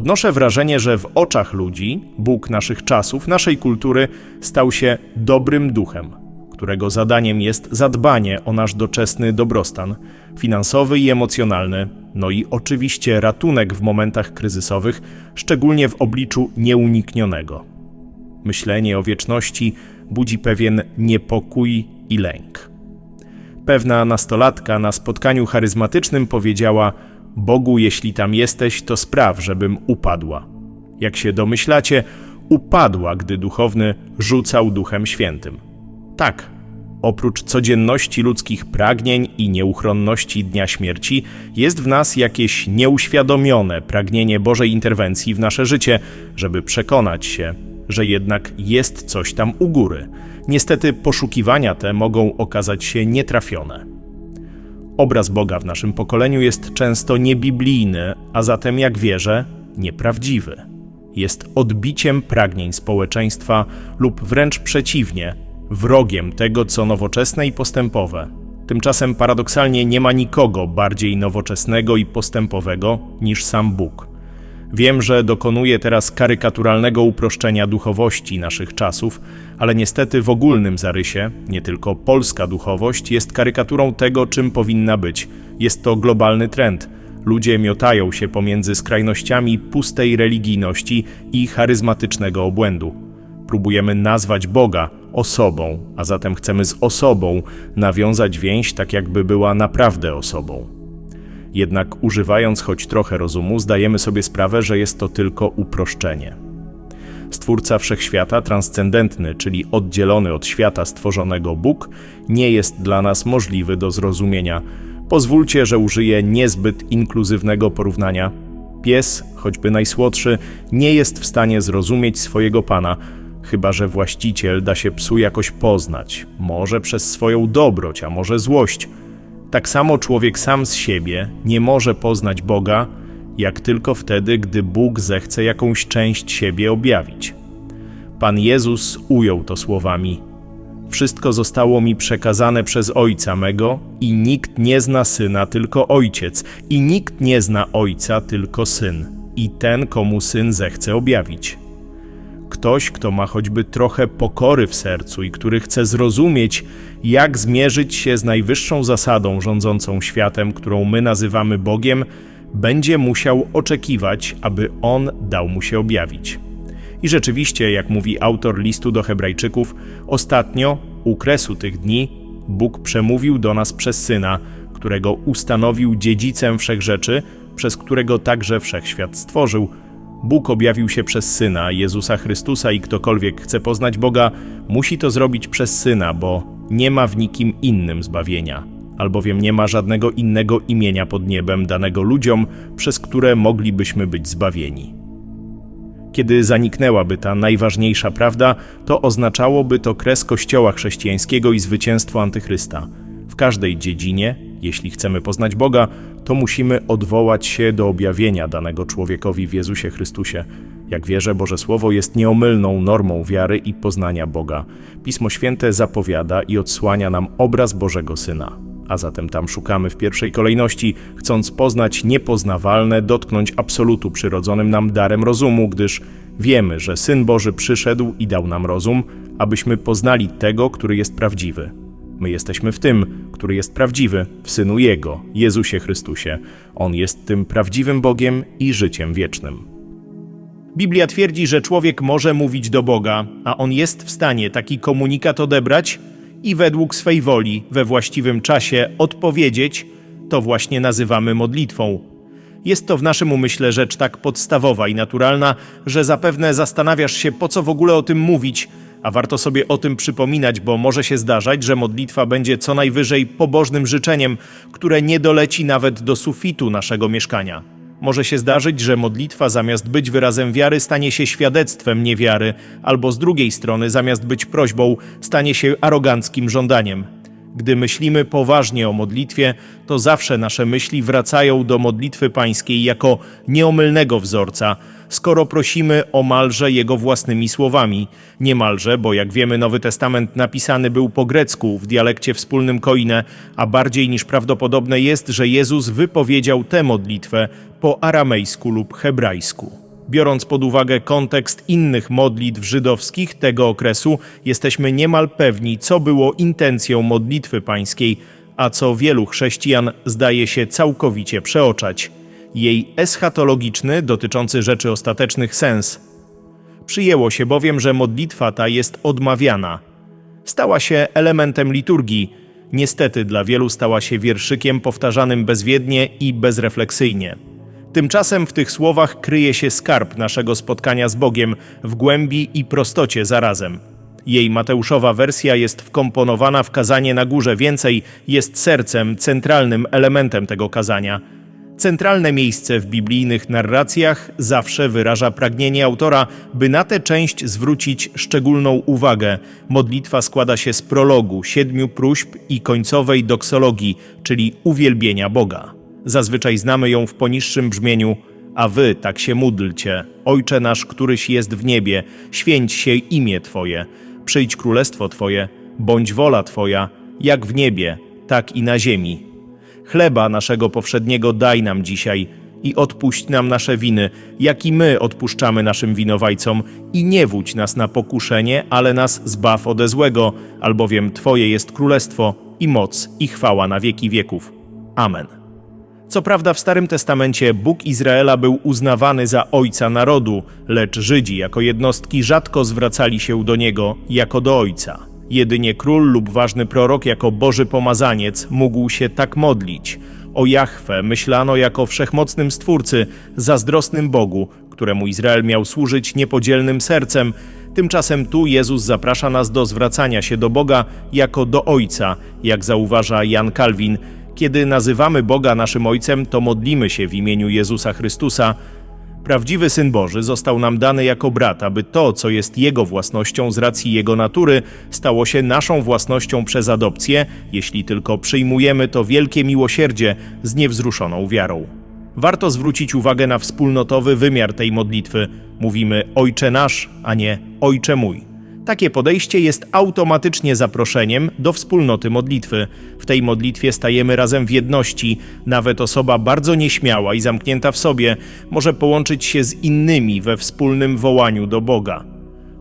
Odnoszę wrażenie, że w oczach ludzi Bóg naszych czasów, naszej kultury stał się dobrym duchem, którego zadaniem jest zadbanie o nasz doczesny dobrostan finansowy i emocjonalny, no i oczywiście ratunek w momentach kryzysowych, szczególnie w obliczu nieuniknionego. Myślenie o wieczności budzi pewien niepokój i lęk. Pewna nastolatka na spotkaniu charyzmatycznym powiedziała: Bogu, jeśli tam jesteś, to spraw, żebym upadła. Jak się domyślacie, upadła, gdy duchowny rzucał duchem świętym. Tak, oprócz codzienności ludzkich pragnień i nieuchronności dnia śmierci, jest w nas jakieś nieuświadomione pragnienie Bożej interwencji w nasze życie, żeby przekonać się, że jednak jest coś tam u góry. Niestety poszukiwania te mogą okazać się nietrafione. Obraz Boga w naszym pokoleniu jest często niebiblijny, a zatem, jak wierzę, nieprawdziwy. Jest odbiciem pragnień społeczeństwa lub wręcz przeciwnie, wrogiem tego, co nowoczesne i postępowe. Tymczasem paradoksalnie nie ma nikogo bardziej nowoczesnego i postępowego niż sam Bóg. Wiem, że dokonuję teraz karykaturalnego uproszczenia duchowości naszych czasów, ale niestety w ogólnym zarysie, nie tylko polska duchowość jest karykaturą tego, czym powinna być. Jest to globalny trend. Ludzie miotają się pomiędzy skrajnościami pustej religijności i charyzmatycznego obłędu. Próbujemy nazwać Boga osobą, a zatem chcemy z osobą nawiązać więź tak, jakby była naprawdę osobą. Jednak używając choć trochę rozumu, zdajemy sobie sprawę, że jest to tylko uproszczenie. Stwórca wszechświata, transcendentny, czyli oddzielony od świata stworzonego Bóg, nie jest dla nas możliwy do zrozumienia. Pozwólcie, że użyję niezbyt inkluzywnego porównania. Pies, choćby najsłodszy, nie jest w stanie zrozumieć swojego pana, chyba że właściciel da się psu jakoś poznać, może przez swoją dobroć, a może złość. Tak samo człowiek sam z siebie nie może poznać Boga, jak tylko wtedy, gdy Bóg zechce jakąś część siebie objawić. Pan Jezus ujął to słowami: Wszystko zostało mi przekazane przez Ojca mego, i nikt nie zna syna, tylko ojciec, i nikt nie zna ojca, tylko syn, i ten, komu syn zechce objawić. Ktoś, kto ma choćby trochę pokory w sercu i który chce zrozumieć, jak zmierzyć się z najwyższą zasadą rządzącą światem, którą my nazywamy Bogiem, będzie musiał oczekiwać, aby On dał mu się objawić. I rzeczywiście, jak mówi autor listu do Hebrajczyków, ostatnio, u kresu tych dni, Bóg przemówił do nas przez Syna, którego ustanowił dziedzicem wszechrzeczy, przez którego także wszechświat stworzył. Bóg objawił się przez Syna, Jezusa Chrystusa i ktokolwiek chce poznać Boga, musi to zrobić przez Syna, bo nie ma w nikim innym zbawienia, albowiem nie ma żadnego innego imienia pod niebem danego ludziom, przez które moglibyśmy być zbawieni. Kiedy zaniknęłaby ta najważniejsza prawda, to oznaczałoby to kres Kościoła chrześcijańskiego i zwycięstwo antychrysta. W każdej dziedzinie, jeśli chcemy poznać Boga, to musimy odwołać się do objawienia danego człowiekowi w Jezusie Chrystusie. Jak wierzę, Boże Słowo jest nieomylną normą wiary i poznania Boga. Pismo Święte zapowiada i odsłania nam obraz Bożego Syna. A zatem tam szukamy w pierwszej kolejności, chcąc poznać niepoznawalne, dotknąć absolutu przyrodzonym nam darem rozumu, gdyż wiemy, że Syn Boży przyszedł i dał nam rozum, abyśmy poznali tego, który jest prawdziwy. My jesteśmy w tym, który jest prawdziwy, w Synu Jego, Jezusie Chrystusie. On jest tym prawdziwym Bogiem i życiem wiecznym. Biblia twierdzi, że człowiek może mówić do Boga, a on jest w stanie taki komunikat odebrać i według swej woli we właściwym czasie odpowiedzieć, to właśnie nazywamy modlitwą. Jest to w naszym umyśle rzecz tak podstawowa i naturalna, że zapewne zastanawiasz się, po co w ogóle o tym mówić, a warto sobie o tym przypominać, bo może się zdarzać, że modlitwa będzie co najwyżej pobożnym życzeniem, które nie doleci nawet do sufitu naszego mieszkania. Może się zdarzyć, że modlitwa zamiast być wyrazem wiary stanie się świadectwem niewiary, albo z drugiej strony zamiast być prośbą stanie się aroganckim żądaniem. Gdy myślimy poważnie o modlitwie, to zawsze nasze myśli wracają do modlitwy pańskiej jako nieomylnego wzorca, skoro prosimy omalże Jego własnymi słowami. Niemalże, bo jak wiemy, Nowy Testament napisany był po grecku w dialekcie wspólnym koine, a bardziej niż prawdopodobne jest, że Jezus wypowiedział tę modlitwę po aramejsku lub hebrajsku. Biorąc pod uwagę kontekst innych modlitw żydowskich tego okresu, jesteśmy niemal pewni, co było intencją modlitwy pańskiej, a co wielu chrześcijan zdaje się całkowicie przeoczać. Jej eschatologiczny, dotyczący rzeczy ostatecznych sens. Przyjęło się bowiem, że modlitwa ta jest odmawiana. Stała się elementem liturgii. Niestety dla wielu stała się wierszykiem powtarzanym bezwiednie i bezrefleksyjnie. Tymczasem w tych słowach kryje się skarb naszego spotkania z Bogiem w głębi i prostocie zarazem. Jej Mateuszowa wersja jest wkomponowana w kazanie na górze, więcej jest sercem, centralnym elementem tego kazania. Centralne miejsce w biblijnych narracjach zawsze wyraża pragnienie autora, by na tę część zwrócić szczególną uwagę. Modlitwa składa się z prologu, siedmiu próśb i końcowej doksologii, czyli uwielbienia Boga. Zazwyczaj znamy ją w poniższym brzmieniu: A wy tak się módlcie, Ojcze nasz, któryś jest w niebie, święć się imię Twoje, przyjdź królestwo Twoje, bądź wola Twoja, jak w niebie, tak i na ziemi. Chleba naszego powszedniego daj nam dzisiaj i odpuść nam nasze winy, jak i my odpuszczamy naszym winowajcom, i nie wódź nas na pokuszenie, ale nas zbaw ode złego, albowiem Twoje jest królestwo i moc i chwała na wieki wieków. Amen. Co prawda w Starym Testamencie Bóg Izraela był uznawany za ojca narodu, lecz Żydzi jako jednostki rzadko zwracali się do niego jako do ojca. Jedynie król lub ważny prorok jako Boży pomazaniec mógł się tak modlić. O Jahwe myślano jako wszechmocnym Stwórcy, zazdrosnym Bogu, któremu Izrael miał służyć niepodzielnym sercem. Tymczasem tu Jezus zaprasza nas do zwracania się do Boga jako do Ojca, jak zauważa Jan Kalwin. Kiedy nazywamy Boga naszym Ojcem, to modlimy się w imieniu Jezusa Chrystusa. Prawdziwy Syn Boży został nam dany jako brat, aby to, co jest Jego własnością z racji Jego natury, stało się naszą własnością przez adopcję, jeśli tylko przyjmujemy to wielkie miłosierdzie z niewzruszoną wiarą. Warto zwrócić uwagę na wspólnotowy wymiar tej modlitwy. Mówimy Ojcze nasz, a nie Ojcze mój. Takie podejście jest automatycznie zaproszeniem do wspólnoty modlitwy. W tej modlitwie stajemy razem w jedności. Nawet osoba bardzo nieśmiała i zamknięta w sobie może połączyć się z innymi we wspólnym wołaniu do Boga.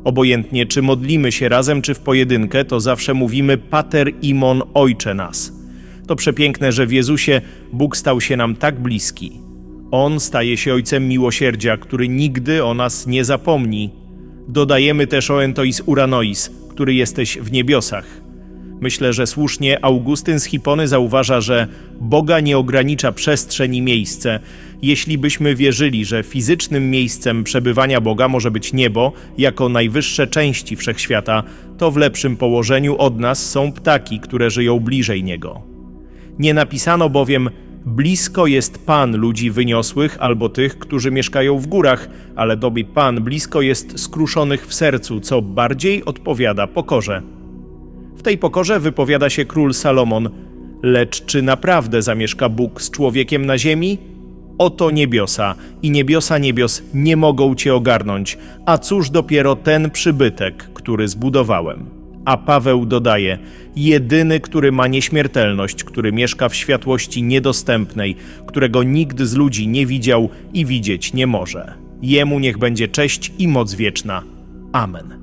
Obojętnie czy modlimy się razem, czy w pojedynkę, to zawsze mówimy Pater Imon Ojcze nas. To przepiękne, że w Jezusie Bóg stał się nam tak bliski. On staje się Ojcem miłosierdzia, który nigdy o nas nie zapomni Dodajemy też o Entois Uranois, który jesteś w niebiosach. Myślę, że słusznie Augustyn z Hipony zauważa, że Boga nie ogranicza przestrzeń i miejsce. Jeśli byśmy wierzyli, że fizycznym miejscem przebywania Boga może być niebo jako najwyższe części wszechświata, to w lepszym położeniu od nas są ptaki, które żyją bliżej Niego. Nie napisano bowiem, Blisko jest Pan ludzi wyniosłych albo tych, którzy mieszkają w górach, ale dobi Pan blisko jest skruszonych w sercu, co bardziej odpowiada pokorze. W tej pokorze wypowiada się król Salomon. Lecz czy naprawdę zamieszka Bóg z człowiekiem na ziemi? Oto niebiosa i niebiosa niebios nie mogą cię ogarnąć, a cóż dopiero ten przybytek, który zbudowałem. A Paweł dodaje: Jedyny, który ma nieśmiertelność, który mieszka w światłości niedostępnej, którego nikt z ludzi nie widział i widzieć nie może. Jemu niech będzie cześć i moc wieczna. Amen.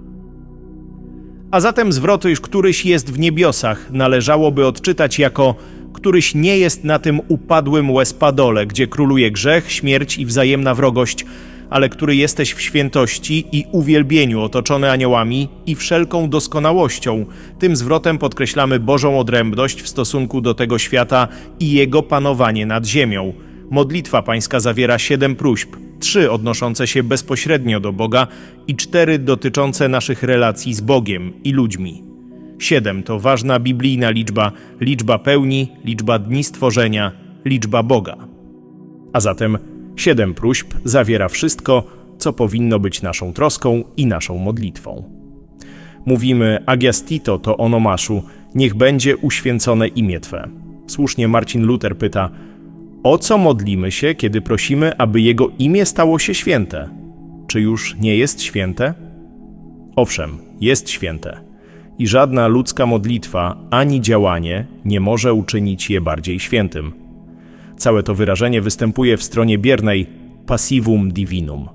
A zatem zwrot, iż któryś jest w niebiosach, należałoby odczytać jako któryś nie jest na tym upadłym łespadole, gdzie króluje grzech, śmierć i wzajemna wrogość, ale który jesteś w świętości i uwielbieniu otoczony aniołami i wszelką doskonałością. Tym zwrotem podkreślamy Bożą odrębność w stosunku do tego świata i jego panowanie nad ziemią. Modlitwa pańska zawiera siedem próśb, trzy odnoszące się bezpośrednio do Boga i cztery dotyczące naszych relacji z Bogiem i ludźmi. Siedem to ważna biblijna liczba, liczba pełni, liczba dni stworzenia, liczba Boga. A zatem Siedem próśb zawiera wszystko, co powinno być naszą troską i naszą modlitwą. Mówimy agiastito to onomaszu, Niech będzie uświęcone imię Twe. Słusznie Marcin Luther pyta, o co modlimy się, kiedy prosimy, aby Jego imię stało się święte? Czy już nie jest święte? Owszem, jest święte. I żadna ludzka modlitwa ani działanie nie może uczynić je bardziej świętym. Całe to wyrażenie występuje w stronie biernej passivum divinum.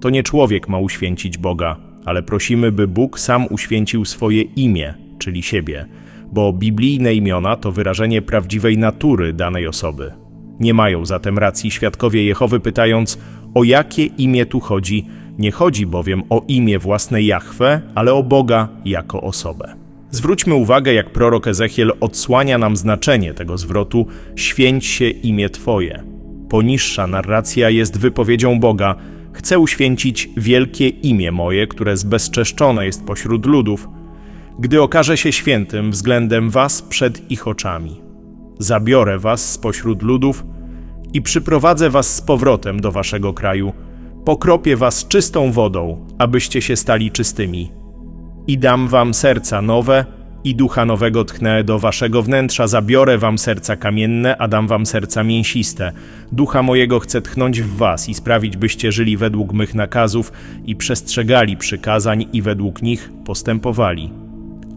To nie człowiek ma uświęcić Boga, ale prosimy, by Bóg sam uświęcił swoje imię, czyli siebie, bo biblijne imiona to wyrażenie prawdziwej natury danej osoby. Nie mają zatem racji świadkowie Jehowy pytając, o jakie imię tu chodzi, nie chodzi bowiem o imię własne Jahwe, ale o Boga jako osobę. Zwróćmy uwagę, jak prorok Ezechiel odsłania nam znaczenie tego zwrotu święć się imię Twoje. Poniższa narracja jest wypowiedzią Boga, chcę uświęcić wielkie imię moje, które zbezczeszczone jest pośród ludów, gdy okaże się świętym względem was przed ich oczami. Zabiorę was spośród ludów i przyprowadzę was z powrotem do waszego kraju, pokropię was czystą wodą, abyście się stali czystymi. I dam wam serca nowe, i ducha nowego tchnę do waszego wnętrza, zabiorę wam serca kamienne, a dam wam serca mięsiste. Ducha mojego chcę tchnąć w was i sprawić, byście żyli według mych nakazów i przestrzegali przykazań i według nich postępowali.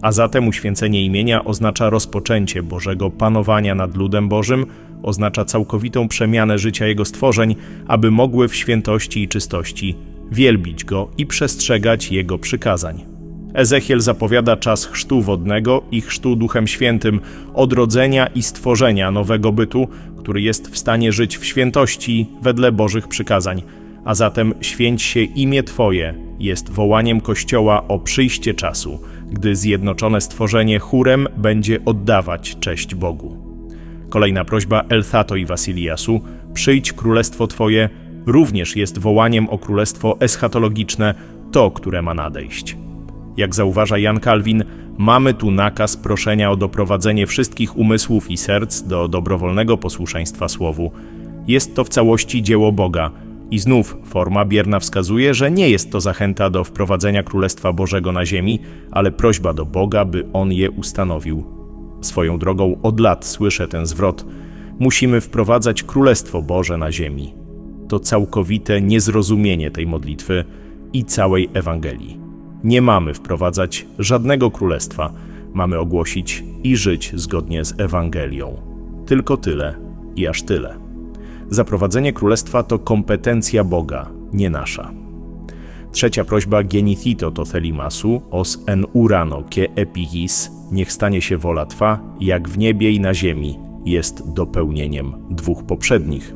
A zatem uświęcenie imienia oznacza rozpoczęcie Bożego panowania nad ludem Bożym, oznacza całkowitą przemianę życia Jego stworzeń, aby mogły w świętości i czystości wielbić Go i przestrzegać Jego przykazań. Ezechiel zapowiada czas chrztu wodnego i chrztu Duchem Świętym, odrodzenia i stworzenia nowego bytu, który jest w stanie żyć w świętości wedle Bożych przykazań. A zatem święć się imię Twoje jest wołaniem Kościoła o przyjście czasu, gdy zjednoczone stworzenie chórem będzie oddawać cześć Bogu. Kolejna prośba Elthato i Wasiliasu, przyjdź królestwo Twoje, również jest wołaniem o królestwo eschatologiczne, to, które ma nadejść. Jak zauważa Jan Kalwin, mamy tu nakaz proszenia o doprowadzenie wszystkich umysłów i serc do dobrowolnego posłuszeństwa Słowu. Jest to w całości dzieło Boga. I znów forma bierna wskazuje, że nie jest to zachęta do wprowadzenia Królestwa Bożego na ziemi, ale prośba do Boga, by On je ustanowił. Swoją drogą od lat słyszę ten zwrot. Musimy wprowadzać Królestwo Boże na ziemi. To całkowite niezrozumienie tej modlitwy i całej Ewangelii. Nie mamy wprowadzać żadnego królestwa, mamy ogłosić i żyć zgodnie z Ewangelią. Tylko tyle i aż tyle. Zaprowadzenie królestwa to kompetencja Boga, nie nasza. Trzecia prośba genithito to thelimasu, os en urano ke epigis, niech stanie się wola Twa, jak w niebie i na ziemi, jest dopełnieniem dwóch poprzednich.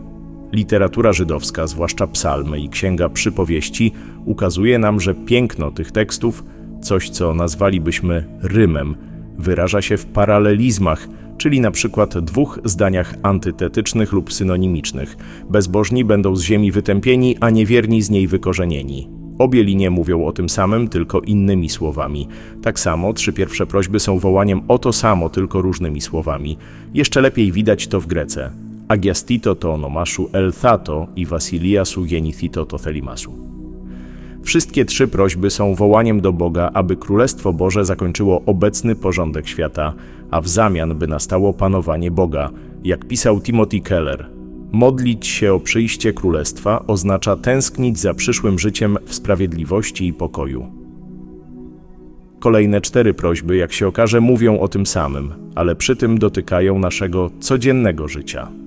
Literatura żydowska, zwłaszcza psalmy i księga przypowieści, ukazuje nam, że piękno tych tekstów, coś co nazwalibyśmy rymem, wyraża się w paralelizmach, czyli na przykład dwóch zdaniach antytetycznych lub synonimicznych. Bezbożni będą z ziemi wytępieni, a niewierni z niej wykorzenieni. Obie linie mówią o tym samym, tylko innymi słowami. Tak samo trzy pierwsze prośby są wołaniem o to samo, tylko różnymi słowami. Jeszcze lepiej widać to w Grece. Agiastito to onomaszu Elthato i Wasiliasu genithito to thelimasu. Wszystkie trzy prośby są wołaniem do Boga, aby Królestwo Boże zakończyło obecny porządek świata, a w zamian by nastało panowanie Boga. Jak pisał Timothy Keller, modlić się o przyjście Królestwa oznacza tęsknić za przyszłym życiem w sprawiedliwości i pokoju. Kolejne cztery prośby, jak się okaże, mówią o tym samym, ale przy tym dotykają naszego codziennego życia.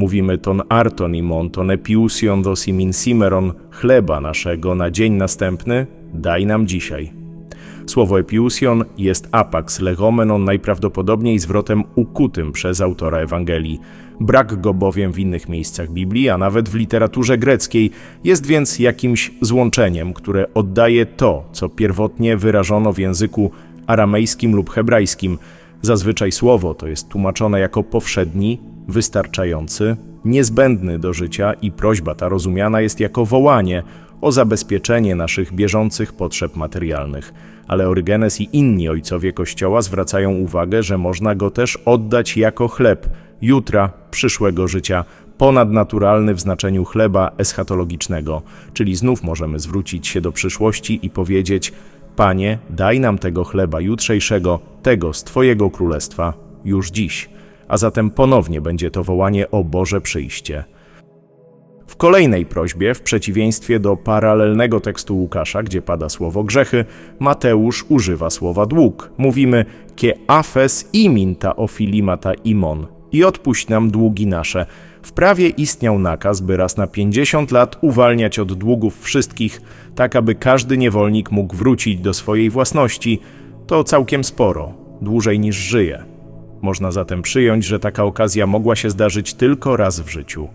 Mówimy ton arton imon, ton epiusion dosimin simeron, chleba naszego na dzień następny, daj nam dzisiaj. Słowo epiusion jest apax legomenon najprawdopodobniej zwrotem ukutym przez autora Ewangelii. Brak go bowiem w innych miejscach Biblii, a nawet w literaturze greckiej, jest więc jakimś złączeniem, które oddaje to, co pierwotnie wyrażono w języku aramejskim lub hebrajskim. Zazwyczaj słowo to jest tłumaczone jako powszedni, wystarczający, niezbędny do życia i prośba ta rozumiana jest jako wołanie o zabezpieczenie naszych bieżących potrzeb materialnych. Ale Orygenes i inni ojcowie Kościoła zwracają uwagę, że można go też oddać jako chleb jutra, przyszłego życia, ponadnaturalny w znaczeniu chleba eschatologicznego, czyli znów możemy zwrócić się do przyszłości i powiedzieć: Panie, daj nam tego chleba jutrzejszego, tego z Twojego królestwa, już dziś. A zatem ponownie będzie to wołanie o Boże przyjście. W kolejnej prośbie, w przeciwieństwie do paralelnego tekstu Łukasza, gdzie pada słowo grzechy, Mateusz używa słowa dług. Mówimy kie afes imin ta ofilima ta imon i odpuść nam długi nasze. W prawie istniał nakaz, by raz na 50 lat uwalniać od długów wszystkich, tak aby każdy niewolnik mógł wrócić do swojej własności. To całkiem sporo, dłużej niż żyje. Można zatem przyjąć, że taka okazja mogła się zdarzyć tylko raz w życiu.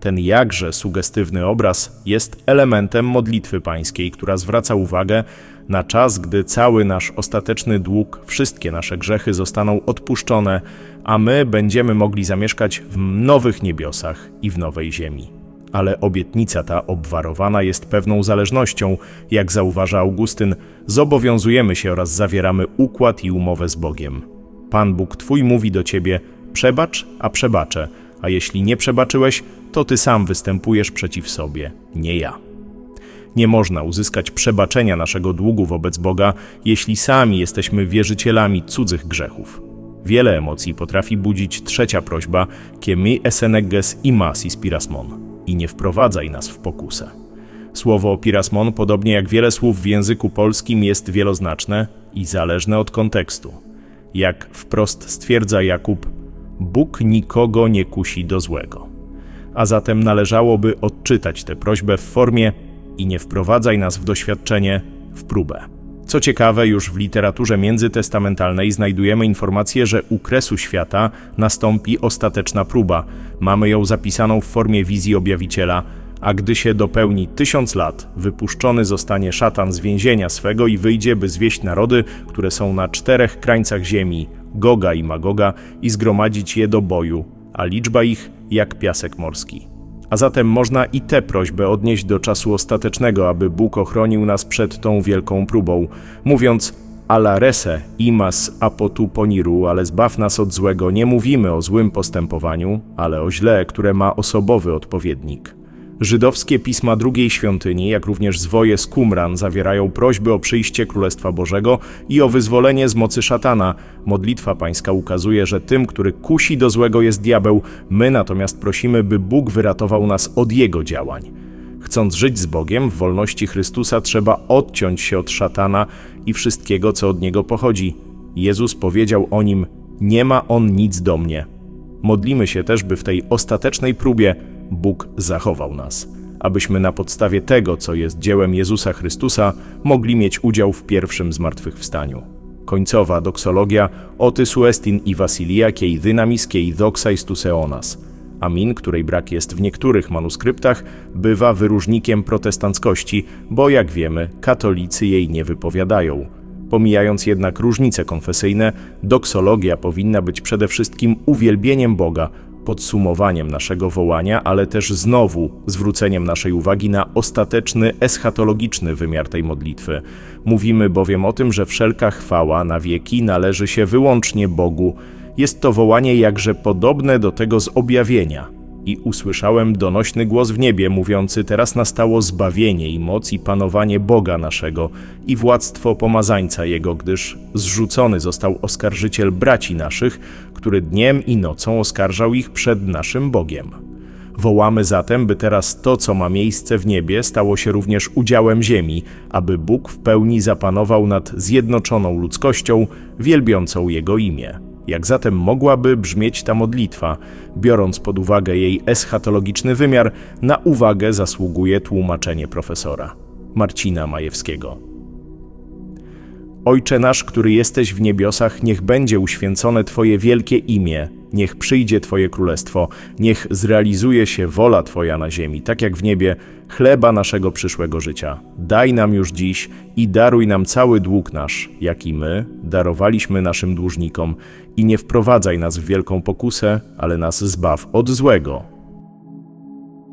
Ten jakże sugestywny obraz jest elementem modlitwy pańskiej, która zwraca uwagę na czas, gdy cały nasz ostateczny dług, wszystkie nasze grzechy zostaną odpuszczone, a my będziemy mogli zamieszkać w nowych niebiosach i w nowej ziemi. Ale obietnica ta obwarowana jest pewną zależnością, jak zauważa Augustyn, zobowiązujemy się oraz zawieramy układ i umowę z Bogiem. Pan Bóg Twój mówi do Ciebie: przebacz, a przebaczę, a jeśli nie przebaczyłeś, to Ty sam występujesz przeciw sobie, nie ja. Nie można uzyskać przebaczenia naszego długu wobec Boga, jeśli sami jesteśmy wierzycielami cudzych grzechów. Wiele emocji potrafi budzić trzecia prośba, kie mi eseneges imas ispirasmon i nie wprowadzaj nas w pokusę. Słowo pirasmon, podobnie jak wiele słów w języku polskim, jest wieloznaczne i zależne od kontekstu. Jak wprost stwierdza Jakub, Bóg nikogo nie kusi do złego. A zatem należałoby odczytać tę prośbę w formie i nie wprowadzaj nas w doświadczenie, w próbę. Co ciekawe, już w literaturze międzytestamentalnej znajdujemy informację, że u kresu świata nastąpi ostateczna próba. Mamy ją zapisaną w formie wizji objawiciela, a gdy się dopełni tysiąc lat, wypuszczony zostanie szatan z więzienia swego i wyjdzie, by zwieść narody, które są na czterech krańcach ziemi, Goga i Magoga, i zgromadzić je do boju, a liczba ich jak piasek morski. A zatem można i tę prośbę odnieść do czasu ostatecznego, aby Bóg ochronił nas przed tą wielką próbą, mówiąc Ala rese imas apotu poniru, ale zbaw nas od złego, nie mówimy o złym postępowaniu, ale o źle, które ma osobowy odpowiednik. Żydowskie pisma drugiej świątyni, jak również zwoje z Qumran zawierają prośby o przyjście Królestwa Bożego i o wyzwolenie z mocy szatana. Modlitwa pańska ukazuje, że tym, który kusi do złego jest diabeł, my natomiast prosimy, by Bóg wyratował nas od jego działań. Chcąc żyć z Bogiem w wolności Chrystusa, trzeba odciąć się od szatana i wszystkiego, co od niego pochodzi. Jezus powiedział o nim: Nie ma on nic do mnie. Modlimy się też, by w tej ostatecznej próbie Bóg zachował nas, abyśmy na podstawie tego, co jest dziełem Jezusa Chrystusa, mogli mieć udział w pierwszym zmartwychwstaniu. Końcowa doksologia oty suestin i Vasilia kiei dynamis kiei doxais tu seonas. Amin, której brak jest w niektórych manuskryptach, bywa wyróżnikiem protestanckości, bo jak wiemy, katolicy jej nie wypowiadają. Pomijając jednak różnice konfesyjne, doksologia powinna być przede wszystkim uwielbieniem Boga, podsumowaniem naszego wołania, ale też znowu zwróceniem naszej uwagi na ostateczny, eschatologiczny wymiar tej modlitwy. Mówimy bowiem o tym, że wszelka chwała na wieki należy się wyłącznie Bogu. Jest to wołanie jakże podobne do tego z objawienia. I usłyszałem donośny głos w niebie, mówiący: Teraz nastało zbawienie i moc i panowanie Boga naszego i władztwo pomazańca Jego, gdyż zrzucony został oskarżyciel braci naszych, który dniem i nocą oskarżał ich przed naszym Bogiem. Wołamy zatem, by teraz to, co ma miejsce w niebie, stało się również udziałem ziemi, aby Bóg w pełni zapanował nad zjednoczoną ludzkością, wielbiącą Jego imię. Jak zatem mogłaby brzmieć ta modlitwa, biorąc pod uwagę jej eschatologiczny wymiar, na uwagę zasługuje tłumaczenie profesora Marcina Majewskiego. Ojcze nasz, który jesteś w niebiosach, niech będzie uświęcone Twoje wielkie imię, niech przyjdzie Twoje królestwo, niech zrealizuje się wola Twoja na ziemi, tak jak w niebie, chleba naszego przyszłego życia. Daj nam już dziś i daruj nam cały dług nasz, jaki my darowaliśmy naszym dłużnikom, i nie wprowadzaj nas w wielką pokusę, ale nas zbaw od złego.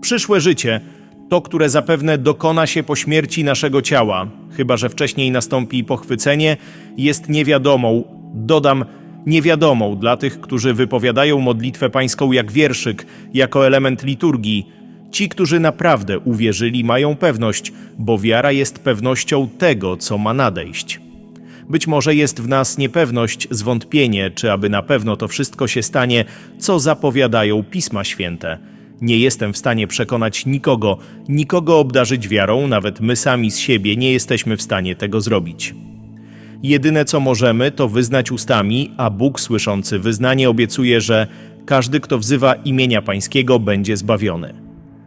Przyszłe życie to, które zapewne dokona się po śmierci naszego ciała, chyba że wcześniej nastąpi pochwycenie, jest niewiadomą, dodam, niewiadomą dla tych, którzy wypowiadają modlitwę pańską jak wierszyk, jako element liturgii. Ci, którzy naprawdę uwierzyli, mają pewność, bo wiara jest pewnością tego, co ma nadejść. Być może jest w nas niepewność, zwątpienie, czy aby na pewno to wszystko się stanie, co zapowiadają Pisma Święte. Nie jestem w stanie przekonać nikogo, nikogo obdarzyć wiarą, nawet my sami z siebie nie jesteśmy w stanie tego zrobić. Jedyne co możemy, to wyznać ustami, a Bóg słyszący wyznanie obiecuje, że każdy, kto wzywa imienia Pańskiego, będzie zbawiony.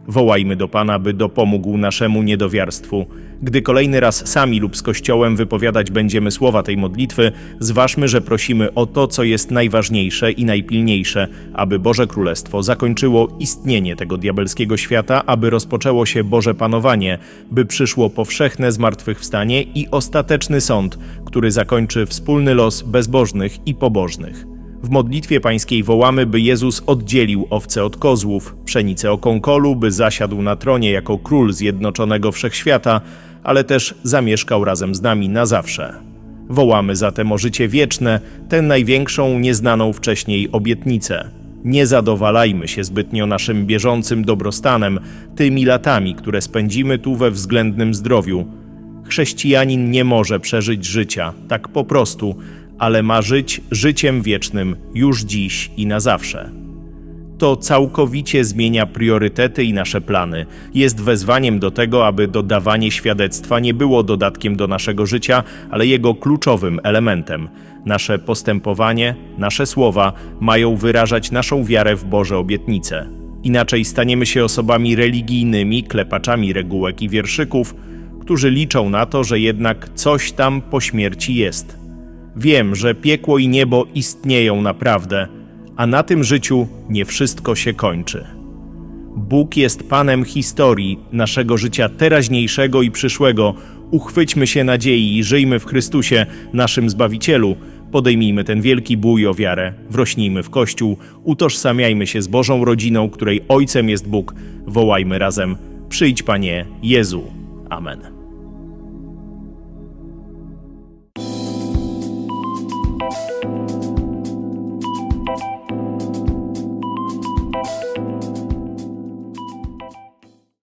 Wołajmy do Pana, by dopomógł naszemu niedowiarstwu. Gdy kolejny raz sami lub z Kościołem wypowiadać będziemy słowa tej modlitwy, zważmy, że prosimy o to, co jest najważniejsze i najpilniejsze, aby Boże Królestwo zakończyło istnienie tego diabelskiego świata, aby rozpoczęło się Boże Panowanie, by przyszło powszechne zmartwychwstanie i ostateczny sąd, który zakończy wspólny los bezbożnych i pobożnych. W modlitwie pańskiej wołamy, by Jezus oddzielił owce od kozłów, pszenicę okąkolu, by zasiadł na tronie jako król zjednoczonego wszechświata, ale też zamieszkał razem z nami na zawsze. Wołamy zatem o życie wieczne, tę największą, nieznaną wcześniej obietnicę. Nie zadowalajmy się zbytnio naszym bieżącym dobrostanem, tymi latami, które spędzimy tu we względnym zdrowiu. Chrześcijanin nie może przeżyć życia, tak po prostu, ale ma żyć życiem wiecznym już dziś i na zawsze. To całkowicie zmienia priorytety i nasze plany. Jest wezwaniem do tego, aby dodawanie świadectwa nie było dodatkiem do naszego życia, ale jego kluczowym elementem. Nasze postępowanie, nasze słowa mają wyrażać naszą wiarę w Boże obietnice. Inaczej staniemy się osobami religijnymi, klepaczami regułek i wierszyków, którzy liczą na to, że jednak coś tam po śmierci jest. Wiem, że piekło i niebo istnieją naprawdę, a na tym życiu nie wszystko się kończy. Bóg jest Panem historii naszego życia teraźniejszego i przyszłego. Uchwyćmy się nadziei i żyjmy w Chrystusie, naszym Zbawicielu. Podejmijmy ten wielki bój o wiarę, wrośnijmy w Kościół, utożsamiajmy się z Bożą rodziną, której Ojcem jest Bóg. Wołajmy razem: Przyjdź, Panie Jezu. Amen.